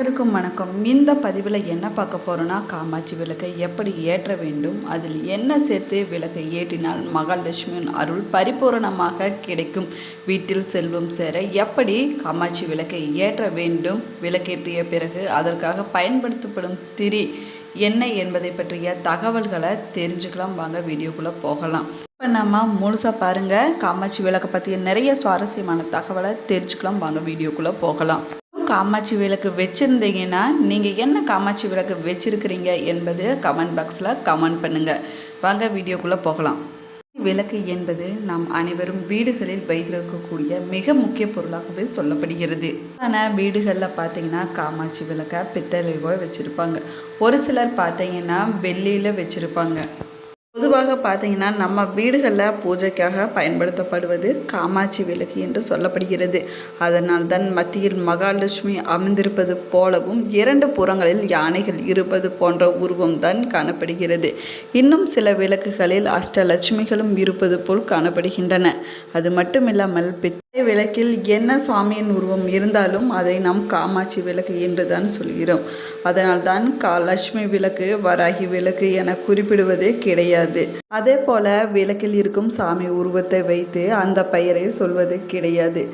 அனைவருக்கும் வணக்கம். இந்த பதிவில் என்ன பார்க்க போகிறோன்னா காமாட்சி விளக்கை எப்படி ஏற்ற வேண்டும்? அதில் என்ன சேர்த்து விளக்கை ஏற்றினால் மகாலட்சுமியின் அருள் பரிபூரணமாக கிடைக்கும்? வீட்டில் செல்வம் சேர எப்படி காமாட்சி விளக்கை ஏற்ற வேண்டும்? விளக்கேற்றிய பிறகு அதற்காக பயன்படுத்தப்படும் திரி என்ன என்பதை பற்றிய தகவல்களை தெரிஞ்சுக்கலாம். வாங்க வீடியோக்குள்ளே போகலாம். இப்போ நம்ம முழுசாக பாருங்கள் காமாட்சி விளக்கை பற்றிய நிறைய சுவாரஸ்யமான தகவலை தெரிஞ்சுக்கலாம். வாங்க வீடியோக்குள்ளே போகலாம். காமாட்சி விளக்கு வச்சுருந்தீங்கன்னா நீங்கள் என்ன காமாட்சி விளக்கு வச்சுருக்கிறீங்க என்பது கமெண்ட் பாக்ஸில் கமெண்ட் பண்ணுங்கள் வாங்க வீடியோக்குள்ளே போகலாம். விளக்கு என்பது நாம் அனைவரும் வீடுகளில் வைத்திருக்கக்கூடிய மிக முக்கிய பொருளாகவே சொல்லப்படுகிறது. ஆனால் வீடுகளில் பார்த்தீங்கன்னா காமாட்சி விளக்கை பித்தளைவோ வச்சுருப்பாங்க. ஒரு சிலர் பார்த்தீங்கன்னா வெள்ளியில் வச்சுருப்பாங்க. பொதுவாக பார்த்தீங்கன்னா நம்ம வீடுகளில் பூஜைக்காக பயன்படுத்தப்படுவது காமாட்சி விளக்கு என்று சொல்லப்படுகிறது. அதனால் தான் மத்தியில் மகாலட்சுமி அமர்ந்திருப்பது போலவும் இரண்டு புறங்களில் யானைகள் இருப்பது போன்ற உருவம் தான் காணப்படுகிறது. இன்னும் சில விளக்குகளில் அஷ்டலட்சுமிகளும் இருப்பது போல் காணப்படுகின்றன. அது மட்டுமில்லாமல் பித்தளை விளக்கில் என்ன சுவாமியின் உருவம் இருந்தாலும் அதை நாம் காமாட்சி விளக்கு என்று தான் சொல்கிறோம். அதனால்தான் காலட்சுமி விளக்கு வராகி விளக்கு என குறிப்பிடுவதே கிடையாது. அதே போல விளக்கில் இருக்கும் சாமி உருவத்தை வைத்து அந்த பெயரை சொல்வது கிடையாது.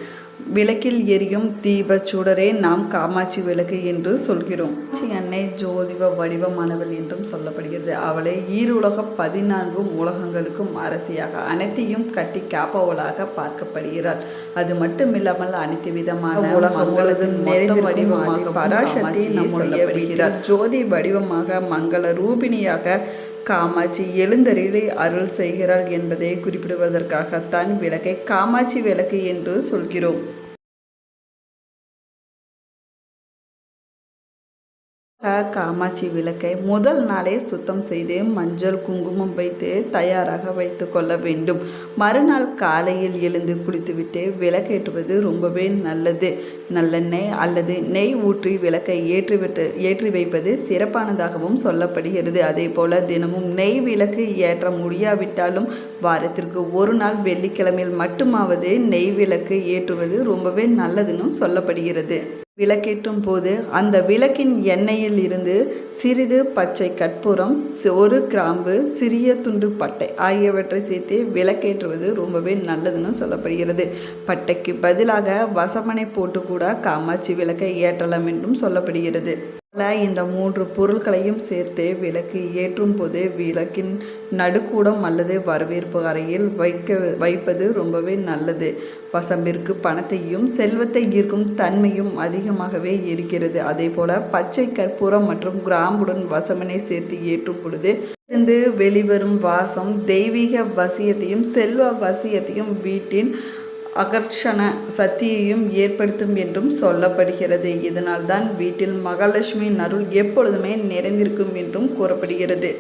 விளக்கில் எரியும் தீப சுடரே நாம் காமாட்சி விளக்கு என்று சொல்கிறோம். அன்னை ஜோதிவ வடிவமானவள் என்றும் சொல்லப்படுகிறது. அவளை ஈருலக பதினான்கு உலகங்களுக்கும் அரசியாக அனைத்தையும் கட்டி காப்பவளாக பார்க்கப்படுகிறாள். அது மட்டுமில்லாமல் அனைத்து விதமான உலகம் முழுவதும் நிறைந்த வடிவமாக பராசக்தி நம்முடைய ஜோதி வடிவமாக மங்கள ரூபிணியாக காமாட்சி எழுந்தருளி அருள் செய்கிறாள் என்பதை குறிப்பிடுவதற்காகத்தான் விளக்கை காமாட்சி விளக்கு என்று சொல்கிறோம். காமாட்சி விளக்கை முதல் நாளே சுத்தம் செய்து மஞ்சள் குங்குமம் வைத்து தயாராக வைத்து கொள்ள வேண்டும். மறுநாள் காலையில் எழுந்து குளித்துவிட்டு விளக்கேற்றுவது ரொம்பவே நல்லது. நல்லெண்ணெய் அல்லது நெய் ஊற்றி விளக்கை ஏற்றிவிட்டு ஏற்றி வைப்பது சிறப்பானதாகவும் சொல்லப்படுகிறது. அதே போல தினமும் நெய் விளக்கு ஏற்ற முடியாவிட்டாலும் வாரத்திற்கு ஒரு நாள் வெள்ளிக்கிழமையில் மட்டுமாவது நெய் விளக்கு ஏற்றுவது ரொம்பவே நல்லதுன்னு சொல்லப்படுகிறது. விளக்கேற்றும் போது அந்த விளக்கின் எண்ணெயில் இருந்து சிறிது பச்சை கற்பூரம் ஒரு கிராம்பு சிறிய துண்டு பட்டை ஆகியவற்றை சேர்த்து விளக்கேற்றுவது ரொம்பவே நல்லதுன்னு சொல்லப்படுகிறது. பட்டைக்கு பதிலாக வசமனை போட்டு கூட காமாட்சி விளக்கை ஏற்றலாம் என்றும் சொல்லப்படுகிறது. இந்த மூன்று பொருட்களையும் சேர்த்து விளக்கு ஏற்றும் போது விளக்கின் நடுக்கூடம் அல்லது வரவேற்பு அறையில் வைக்க வைப்பது ரொம்பவே நல்லது. வசம்பிற்கு பணத்தையும் செல்வத்தை ஈர்க்கும் தன்மையும் அதிகமாகவே இருக்கிறது. அதே போல பச்சை கற்பூரம் மற்றும் கிராம்புடன் வசமனை சேர்த்து ஏற்றும் பொழுது இருந்து வெளிவரும் வாசம் தெய்வீக வசியத்தையும் செல்வ வசியத்தையும் வீட்டின் அகர்ஷண சக்தியையும் ஏற்படுத்தும் என்றும் சொல்லப்படுகிறது. இதனால் தான் வீட்டில் மகாலட்சுமியின் அருள் எப்பொழுதுமே நிறைந்திருக்கும் என்றும் கூறப்படுகிறது.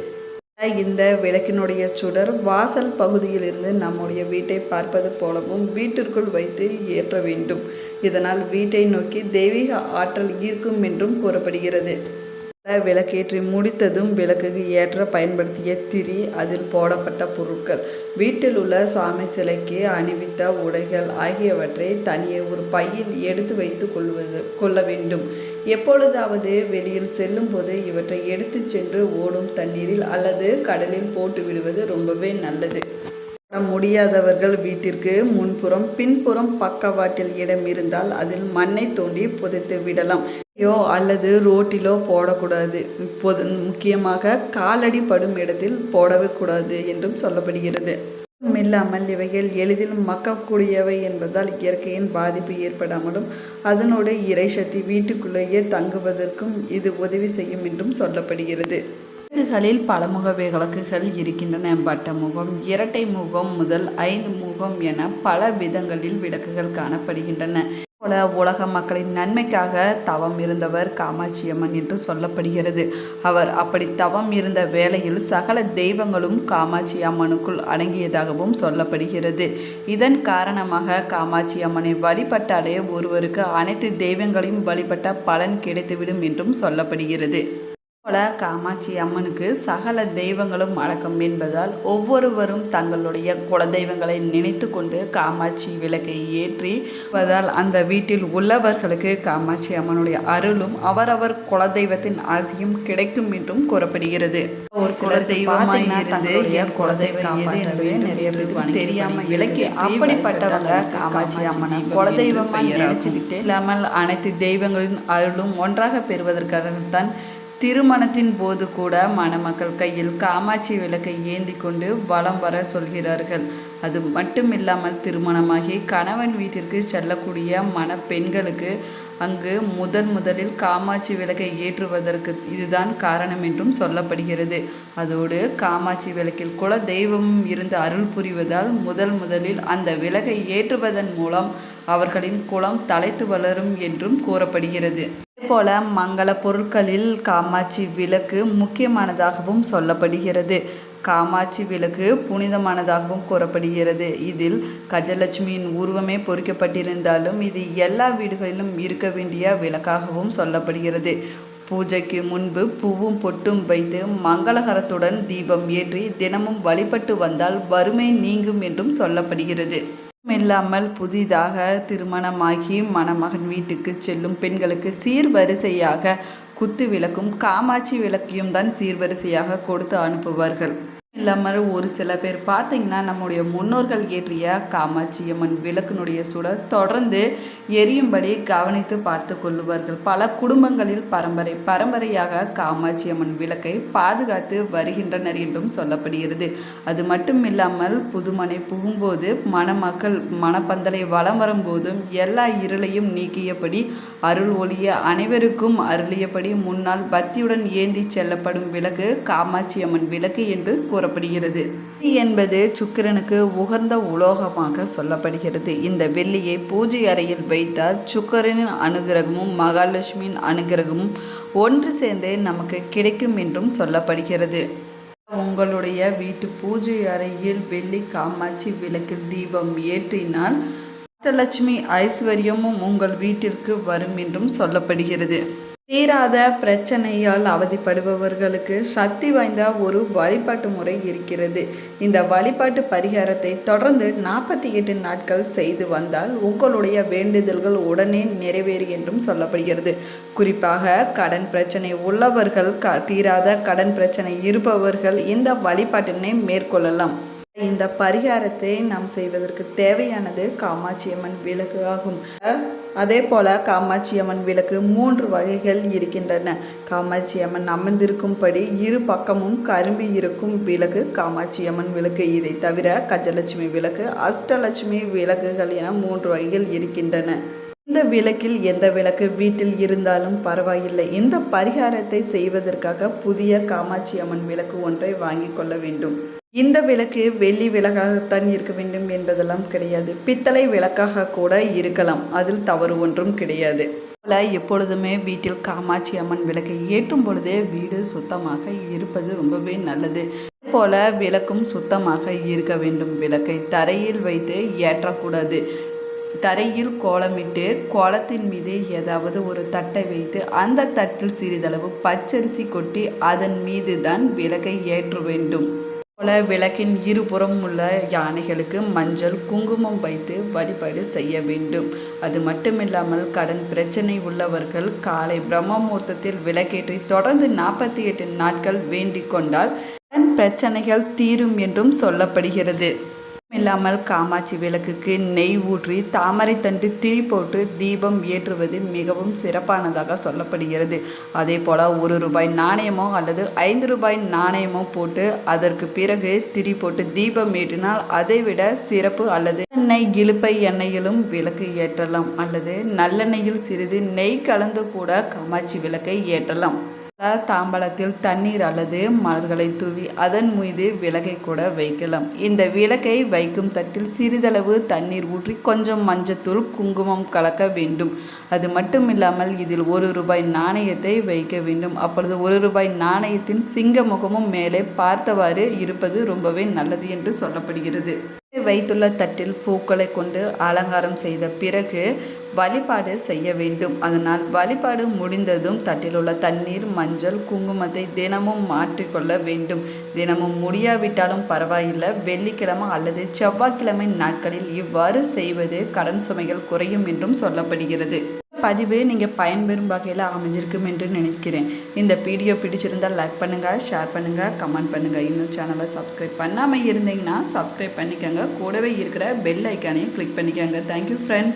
இந்த விளக்கினுடைய சுடர் வாசல் பகுதியிலிருந்து நம்முடைய வீட்டை பார்ப்பது போலவும் வீட்டிற்குள் வைத்து ஏற்ற வேண்டும். இதனால் வீட்டை நோக்கி தெய்வீக ஆற்றல் ஈர்க்கும் என்றும் கூறப்படுகிறது. விளக்கேற்றி முடித்ததும் விளக்குக்கு ஏற்ற பயன்படுத்திய திரி அதில் போடப்பட்ட பொருட்கள். வீட்டில் உள்ள சுவாமி சிலைக்கு அணிவித்த உடைகள் ஆகியவற்றை தனியே ஒரு பையில் எடுத்து வைத்து கொள்வது கொள்ள வேண்டும். எப்பொழுதாவது வெளியில் செல்லும் போது இவற்றை எடுத்து சென்று ஓடும் தண்ணீரில் அல்லது கடலில் போட்டு விடுவது ரொம்பவே நல்லது. முடியாதவர்கள் வீட்டிற்கு முன்புறம் பின்புறம் பக்கவாட்டில் இடம் இருந்தால் அதில் மண்ணை தோண்டி புதைத்து விடலாம். யோ அல்லது ரோட்டிலோ போடக்கூடாது. பொது முக்கியமாக காலடி படும் இடத்தில் போடவே கூடாது என்றும் சொல்லப்படுகிறது. இல்லாமல் இவைகள் எளிதில் மக்கக்கூடியவை என்பதால் இயற்கையின் பாதிப்பு ஏற்படாமலும் அதனோடு இறைசக்தி வீட்டுக்குள்ளேயே தங்குவதற்கும் இது உதவி செய்யும் என்றும் சொல்லப்படுகிறது. விளக்குகளில் பலமுக விளக்குகள் இருக்கின்றன. வட்ட முகம் இரட்டை முகம் முதல் ஐந்து முகம் என பல விதங்களில் விளக்குகள் காணப்படுகின்றன. போல உலக மக்களின் நன்மைக்காக தவம் இருந்தவர் காமாட்சி அம்மன் என்று சொல்லப்படுகிறது. அவர் அப்படி தவம் இருந்த வேளையில் சகல தெய்வங்களும் காமாட்சி அம்மனுக்குள் அடங்கியதாகவும் சொல்லப்படுகிறது. இதன் காரணமாக காமாட்சி அம்மனை வழிபட்டாலே ஒருவருக்கு அனைத்து தெய்வங்களையும் வழிபட்ட பலன் கிடைத்துவிடும் என்றும் சொல்லப்படுகிறது. போல காமாட்சி அம்மனுக்கு சகல தெய்வங்களும் அடக்கம் என்பதால் ஒவ்வொருவரும் தங்களுடைய குலதெய்வங்களை நினைத்து கொண்டு காமாட்சி விளக்கை ஏற்றி வதால் அந்த வீட்டில் உள்ளவர்களுக்கு காமாட்சி அம்மனுடைய அருளும் அவரவர் குலதெய்வத்தின் ஆசையும் கிடைக்கும் என்றும் கூறப்படுகிறது. ஒரு சில தெய்வமாய் இருந்து குலதெய்வம் நிறைய பேருக்கு தெரியாம இலக்கிய அப்படிப்பட்டவங்க காமாட்சி அம்மனை குலதெய்வமா நினைச்சுக்கிட்டு இல்லாமல் அனைத்து தெய்வங்களின் அருளும் ஒன்றாக பெறுவதற்காகத்தான் திருமணத்தின் போது கூட மணமக்கள் கையில் காமாட்சி விளக்கை ஏந்தி கொண்டு வலம் வர சொல்கிறார்கள். அது மட்டும் இல்லாமல் திருமணமாகி கணவன் வீட்டிற்கு செல்லக்கூடிய மணப்பெண்களுக்கு அங்கு முதன் முதலில் காமாட்சி விளக்கை ஏற்றுவதற்கு இதுதான் காரணம் என்றும் சொல்லப்படுகிறது. அதோடு காமாட்சி விளக்கில் குல தெய்வமும் இருந்து அருள் புரிவதால் முதல் முதலில் அந்த விளக்கை ஏற்றுவதன் மூலம் அவர்களின் குலம் தலைத்து வளரும் என்றும் கூறப்படுகிறது. போல மங்கள பொருட்களில் காமாட்சி விளக்கு முக்கியமானதாகவும் சொல்லப்படுகிறது. காமாட்சி விளக்கு புனிதமானதாகவும் கூறப்படுகிறது. இதில் கஜலட்சுமியின் உருவமே பொறிக்கப்பட்டிருந்தாலும் இது எல்லா வீடுகளிலும் இருக்க வேண்டிய விளக்காகவும் சொல்லப்படுகிறது. பூஜைக்கு முன்பு பூவும் பொட்டும் வைத்து மங்களகரத்துடன் தீபம் ஏற்றி தினமும் வழிபட்டு வந்தால் வறுமை நீங்கும் என்றும் சொல்லப்படுகிறது. இல்லாமல் புதிதாக திருமணமாகி மணமகன் வீட்டுக்கு செல்லும் பெண்களுக்கு சீர்வரிசையாக குத்து விளக்கும் காமாட்சி விளக்கையும் தான் சீர்வரிசையாக கொடுத்து அனுப்புவார்கள். இல்லாமல் ஒரு சில பேர் பார்த்தீங்கன்னா நம்முடைய முன்னோர்கள் ஏற்றிய காமாட்சியம்மன் விளக்கினுடைய சுடர் தொடர்ந்து எரியும்படி கவனித்து பார்த்து கொள்ளுவார்கள் பல குடும்பங்களில் பரம்பரை பரம்பரையாக காமாட்சியம்மன் விளக்கை பாதுகாத்து வருகின்றனர் என்றும் சொல்லப்படுகிறது. அது மட்டும் இல்லாமல் புதுமனை புகும்போது மணமக்கள் மணப்பந்தலை வலம் வரும்போதும் எல்லா இருளையும் நீக்கியபடி அருள் ஒளிய அனைவருக்கும் அருளியபடி முன்னால் பக்தியுடன் ஏந்தி செல்லப்படும் விளக்கு காமாட்சியம்மன் விளக்கு என்று கூற கூறப்படுகிறது என்பது சுக்கிரனுக்கு உகந்த உலோகமாக சொல்லப்படுகிறது. இந்த வெள்ளியை பூஜை அறையில் வைத்தால் சுக்கரனின் அனுகிரகமும் மகாலட்சுமியின் அனுகிரகமும் ஒன்று சேர்ந்து நமக்கு கிடைக்கும் என்றும் சொல்லப்படுகிறது. உங்களுடைய வீட்டு பூஜை அறையில் வெள்ளி காமாட்சி விளக்கில் தீபம் ஏற்றினால் அஷ்டலட்சுமி ஐஸ்வர்யமும் உங்கள் வீட்டிற்கு வரும் என்றும் சொல்லப்படுகிறது. தீராத பிரச்சனையால் அவதிப்படுபவர்களுக்கு சக்தி வாய்ந்த ஒரு வழிபாட்டு முறை இருக்கிறது. இந்த வழிபாட்டு பரிகாரத்தை தொடர்ந்து நாற்பத்தி எட்டு நாட்கள் செய்து வந்தால் உங்களுடைய வேண்டுதல்கள் உடனே நிறைவேறு என்றும் சொல்லப்படுகிறது. குறிப்பாக கடன் பிரச்சனை உள்ளவர்கள் க தீராத கடன் பிரச்சனை இருப்பவர்கள் இந்த வழிபாட்டினை மேற்கொள்ளலாம். இந்த பரிகாரத்தை நாம் செய்வதற்கு தேவையானது காமாட்சியம்மன் விளக்கு ஆகும். அதே போல காமாட்சியம்மன் விளக்கு மூன்று வகைகள் இருக்கின்றன. காமாட்சியம்மன் அமர்ந்திருக்கும்படி இரு பக்கமும் கரும்பி இருக்கும் விளக்கு காமாட்சியம்மன் விளக்கு இதை தவிர கஜலட்சுமி விளக்கு அஷ்டலட்சுமி விளக்குகள் என மூன்று வகைகள் இருக்கின்றன. இந்த விளக்கில் எந்த விளக்கு வீட்டில் இருந்தாலும் பரவாயில்லை. இந்த பரிகாரத்தை செய்வதற்காக புதிய காமாட்சி அம்மன் விளக்கு ஒன்றை வாங்கி கொள்ள வேண்டும். இந்த விளக்கு வெள்ளி விளக்காகத்தான் இருக்க வேண்டும் என்பதெல்லாம் கிடையாது. பித்தளை விளக்காக கூட இருக்கலாம். அதில் தவறு ஒன்றும் கிடையாது. போல எப்பொழுதுமே வீட்டில் காமாட்சி அம்மன் விளக்கை ஏற்றும் பொழுதே வீடு சுத்தமாக இருப்பது ரொம்பவே நல்லது. போல விளக்கும் சுத்தமாக இருக்க வேண்டும். விளக்கை தரையில் வைத்து ஏற்றக்கூடாது. தரையில் கோலமிட்டு கோலத்தின் மீது ஏதாவது ஒரு தட்டை வைத்து அந்த தட்டில் சிறிதளவு பச்சரிசி கொட்டி அதன் மீது தான் விளக்கை ஏற்ற வேண்டும். போல விளக்கின் இருபுறம் உள்ள யானைகளுக்கு மஞ்சள் குங்குமம் வைத்து வழிபாடு செய்ய வேண்டும். அது மட்டுமில்லாமல் கடன் பிரச்சனை உள்ளவர்கள் காலை பிரம்ம முகூர்த்தத்தில் விளக்கேற்றி தொடர்ந்து நாற்பத்தி எட்டு நாட்கள் வேண்டிக் கொண்டால் கடன் பிரச்சனைகள் தீரும் என்றும் சொல்லப்படுகிறது. இல்லாமல் காமாட்சி விளக்குக்கு நெய் ஊற்றி தாமரை தண்டு திரி போட்டு தீபம் ஏற்றுவது மிகவும் சிறப்பானதாக சொல்லப்படுகிறது. அதே போல் ஒரு ரூபாய் நாணயமோ அல்லது ஐந்து ரூபாய் நாணயமோ போட்டு அதற்கு பிறகு திரி போட்டு தீபம் ஏற்றினால் அதைவிட சிறப்பு அல்லது எண்ணெய் இழுப்பை எண்ணெயிலும் விளக்கு ஏற்றலாம் அல்லது நல்லெண்ணெயில் சிறிது நெய் கலந்து கூட காமாட்சி விளக்கை ஏற்றலாம். தாம்பளத்தில் தண்ணீர் அல்லது மலர்களை தூவி அதன் மீது விளக்கை கூட வைக்கலாம். இந்த விளக்கை வைக்கும் தட்டில் சிறிதளவு தண்ணீர் ஊற்றி கொஞ்சம் மஞ்சத்தூள் குங்குமம் கலக்க வேண்டும். அது மட்டும் இல்லாமல் இதில் ஒரு ரூபாய் நாணயத்தை வைக்க வேண்டும். அப்பொழுது ஒரு ரூபாய் நாணயத்தின் சிங்க முகமும் மேலே பார்த்தவாறு இருப்பது ரொம்பவே நல்லது என்று சொல்லப்படுகிறது. வைத்துள்ள தட்டில் பூக்களை கொண்டு அலங்காரம் செய்த பிறகு வழிபாடு செய்ய வேண்டும். அதனால் வழிபாடு முடிந்ததும் தட்டில் உள்ள தண்ணீர் மஞ்சள் குங்குமத்தை தினமும் மாற்றிக்கொள்ள வேண்டும். தினமும் முடியாவிட்டாலும் பரவாயில்லை. வெள்ளிக்கிழமை அல்லது செவ்வாய்க்கிழமை நாட்களில் இவ்வாறு செய்வது கடன் சுமைகள் குறையும் என்றும் சொல்லப்படுகிறது. பதிவு நீங்கள் பயன்பெறும் வகையில் அமைஞ்சிருக்கும் என்று நினைக்கிறேன். இந்த வீடியோ பிடிச்சிருந்தால் லைக் பண்ணுங்கள் ஷேர் பண்ணுங்கள் கமெண்ட் பண்ணுங்கள் இன்னும் சேனலை சப்ஸ்கிரைப் பண்ணாமல் இருந்தீங்கன்னா சப்ஸ்கிரைப் பண்ணிக்கோங்க. கூடவே இருக்கிற பெல் ஐக்கானையும் கிளிக் பண்ணிக்கோங்க. Thank you friends